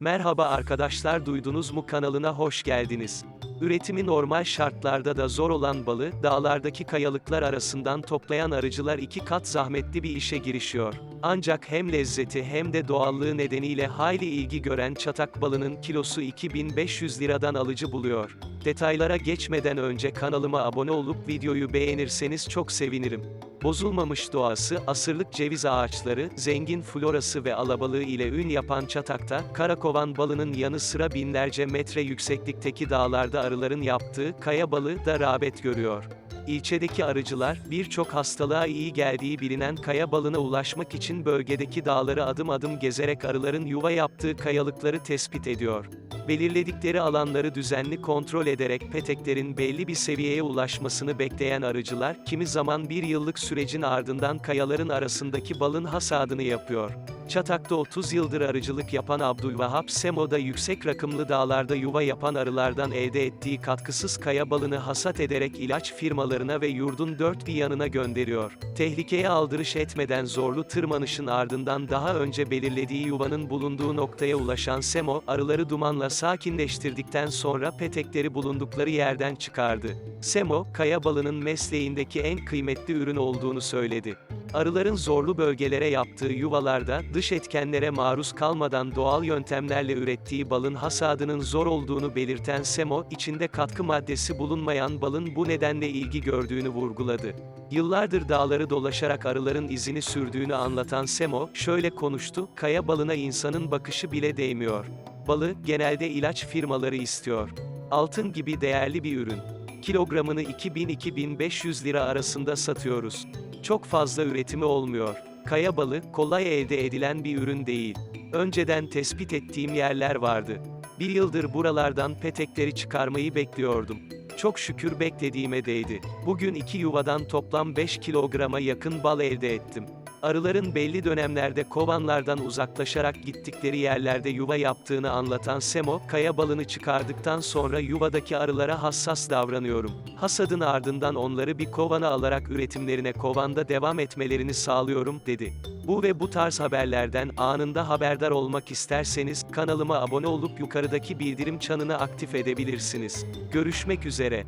Merhaba arkadaşlar duydunuz mu kanalına hoş geldiniz. Üretimi normal şartlarda da zor olan balı, dağlardaki kayalıklar arasından toplayan arıcılar iki kat zahmetli bir işe girişiyor. Ancak hem lezzeti hem de doğallığı nedeniyle hayli ilgi gören çatak balının kilosu 2500 liradan alıcı buluyor. Detaylara geçmeden önce kanalıma abone olup videoyu beğenirseniz çok sevinirim. Bozulmamış doğası, asırlık ceviz ağaçları, zengin florası ve alabalığı ile ün yapan Çatak'ta, Karakovan balının yanı sıra binlerce metre yükseklikteki dağlarda arıların yaptığı kaya balı da rağbet görüyor. İlçedeki arıcılar, birçok hastalığa iyi geldiği bilinen kaya balına ulaşmak için bölgedeki dağları adım adım gezerek arıların yuva yaptığı kayalıkları tespit ediyor. Belirledikleri alanları düzenli kontrol ederek peteklerin belli bir seviyeye ulaşmasını bekleyen arıcılar, kimi zaman bir yıllık sürecin ardından kayaların arasındaki balın hasadını yapıyor. Çatak'ta 30 yıldır arıcılık yapan Abdülvahap Semo'da yüksek rakımlı dağlarda yuva yapan arılardan elde ettiği katkısız kaya balını hasat ederek ilaç firmalarına ve yurdun dört bir yanına gönderiyor. Tehlikeye aldırış etmeden zorlu tırmanışın ardından daha önce belirlediği yuvanın bulunduğu noktaya ulaşan Semo, arıları dumanla sakinleştirdikten sonra petekleri bulundukları yerden çıkardı. Semo, kaya balının mesleğindeki en kıymetli ürün olduğunu söyledi. Arıların zorlu bölgelere yaptığı yuvalarda, dış etkenlere maruz kalmadan doğal yöntemlerle ürettiği balın hasadının zor olduğunu belirten Semo, içinde katkı maddesi bulunmayan balın bu nedenle ilgi gördüğünü vurguladı. Yıllardır dağları dolaşarak arıların izini sürdüğünü anlatan Semo, şöyle konuştu, kaya balına insanın bakışı bile değmiyor. Balı, genelde ilaç firmaları istiyor. Altın gibi değerli bir ürün. Kilogramını 2000-2500 lira arasında satıyoruz. Çok fazla üretimi olmuyor. Kaya balı, kolay elde edilen bir ürün değil. Önceden tespit ettiğim yerler vardı. Bir yıldır buralardan petekleri çıkarmayı bekliyordum. Çok şükür beklediğime değdi. Bugün iki yuvadan toplam 5 kilograma yakın bal elde ettim. Arıların belli dönemlerde kovanlardan uzaklaşarak gittikleri yerlerde yuva yaptığını anlatan Semo, kaya balını çıkardıktan sonra yuvadaki arılara hassas davranıyorum. Hasadın ardından onları bir kovana alarak üretimlerine kovanda devam etmelerini sağlıyorum, dedi. Bu ve bu tarz haberlerden anında haberdar olmak isterseniz, kanalıma abone olup yukarıdaki bildirim çanını aktif edebilirsiniz. Görüşmek üzere.